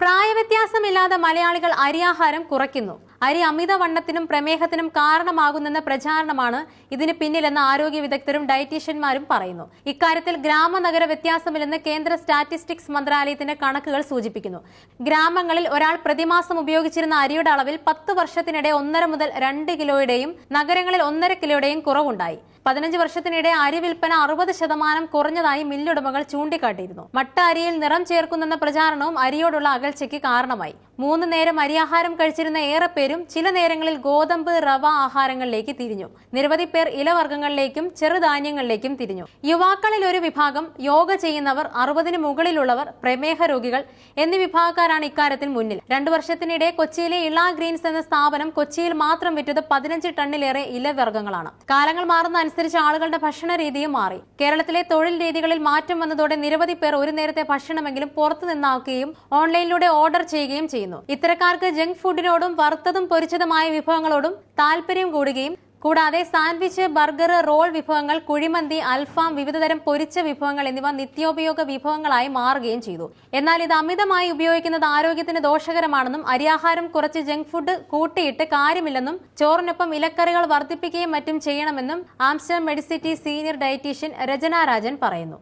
പ്രായവ്യത്യാസമില്ലാതെ മലയാളികൾ അരിയാഹാരം കുറയ്ക്കുന്നു. അരി അമിതവണ്ണത്തിനും പ്രമേഹത്തിനും കാരണമാകുന്നെന്ന പ്രചാരണമാണ് ഇതിന് പിന്നിലെന്ന് ആരോഗ്യ വിദഗ്ധരും ഡയറ്റീഷ്യന്മാരും പറയുന്നു. ഇക്കാര്യത്തിൽ ഗ്രാമനഗര വ്യത്യാസമില്ലെന്ന് കേന്ദ്ര സ്റ്റാറ്റിസ്റ്റിക്സ് മന്ത്രാലയത്തിന്റെ കണക്കുകൾ സൂചിപ്പിക്കുന്നു. ഗ്രാമങ്ങളിൽ ഒരാൾ പ്രതിമാസം ഉപയോഗിച്ചിരുന്ന അരിയുടെ അളവിൽ പത്ത് വർഷത്തിനിടെ ഒന്നര മുതൽ രണ്ട് കിലോയുടെയും നഗരങ്ങളിൽ ഒന്നര കിലോയുടെയും കുറവുണ്ടായി. പതിനഞ്ച് വർഷത്തിനിടെ അരി വിൽപ്പന അറുപത് ശതമാനം കുറഞ്ഞതായി മില്ലുടമകൾ ചൂണ്ടിക്കാട്ടിയിരുന്നു. മട്ട അരിയിൽ നിറം ചേർക്കുന്നെന്ന പ്രചാരണവും അരിയോടുള്ള അകൽച്ചയ്ക്ക് കാരണമായി. മൂന്ന് നേരം അരിയാഹാരം കഴിച്ചിരുന്ന ഏറെ പേരും ചില നേരങ്ങളിൽ ഗോതമ്പ് റവ ആഹാരങ്ങളിലേക്ക് തിരിഞ്ഞു. നിരവധി പേർ ഇലവർഗങ്ങളിലേക്കും ചെറുധാന്യങ്ങളിലേക്കും തിരിഞ്ഞു. യുവാക്കളിൽ ഒരു വിഭാഗം യോഗ ചെയ്യുന്നവർ അറുപതിന് മുകളിലുള്ളവർ പ്രമേഹ രോഗികൾ എന്നീ വിഭാഗക്കാരാണ് ഇക്കാര്യത്തിൽ മുന്നിൽ. രണ്ടു വർഷത്തിനിടെ കൊച്ചിയിലെ ഇള ഗ്രീൻസ് എന്ന സ്ഥാപനം കൊച്ചിയിൽ മാത്രം വിറ്റത് പതിനഞ്ച് ടണ്ണിലേറെ ഇലവർഗങ്ങളാണ്. കാലങ്ങൾ മാറുന്ന അനുസരിച്ച് ആളുകളുടെ ഭക്ഷണ രീതിയും മാറി. കേരളത്തിലെ തൊഴിൽ രീതികളിൽ മാറ്റം വന്നതോടെ നിരവധി പേർ ഒരു നേരത്തെ ഭക്ഷണമെങ്കിലും പുറത്തു നിന്നാക്കുകയും ഓൺലൈനിലൂടെ ഓർഡർ ചെയ്യുകയും ചെയ്യുന്നു. ഇത്തരക്കാർക്ക് ജങ്ക് ഫുഡിനോടും വറുത്തതും പൊരിച്ചതുമായ വിഭവങ്ങളോടും താല്പര്യം കൂടുകയും കൂടാതെ സാൻഡ്വിച്ച് ബർഗർ റോൾ വിഭവങ്ങൾ കുഴിമന്തി അൽഫാം വിവിധതരം പൊരിച്ച വിഭവങ്ങൾ എന്നിവ നിത്യോപയോഗ വിഭവങ്ങളായി മാറുകയും ചെയ്തു. എന്നാൽ ഇത് അമിതമായി ഉപയോഗിക്കുന്നത് ആരോഗ്യത്തിന് ദോഷകരമാണെന്നും അരിയാഹാരം കുറച്ച് ജങ്ക് ഫുഡ് കൂട്ടിയിട്ട് കാര്യമില്ലെന്നും ചോറിനൊപ്പം ഇലക്കറികൾ വർദ്ധിപ്പിക്കുകയും മറ്റും ചെയ്യണമെന്നും ആംസ്റ്റർ മെഡിസിറ്റി സീനിയർ ഡയറ്റീഷ്യൻ രചന രാജൻ പറയുന്നു.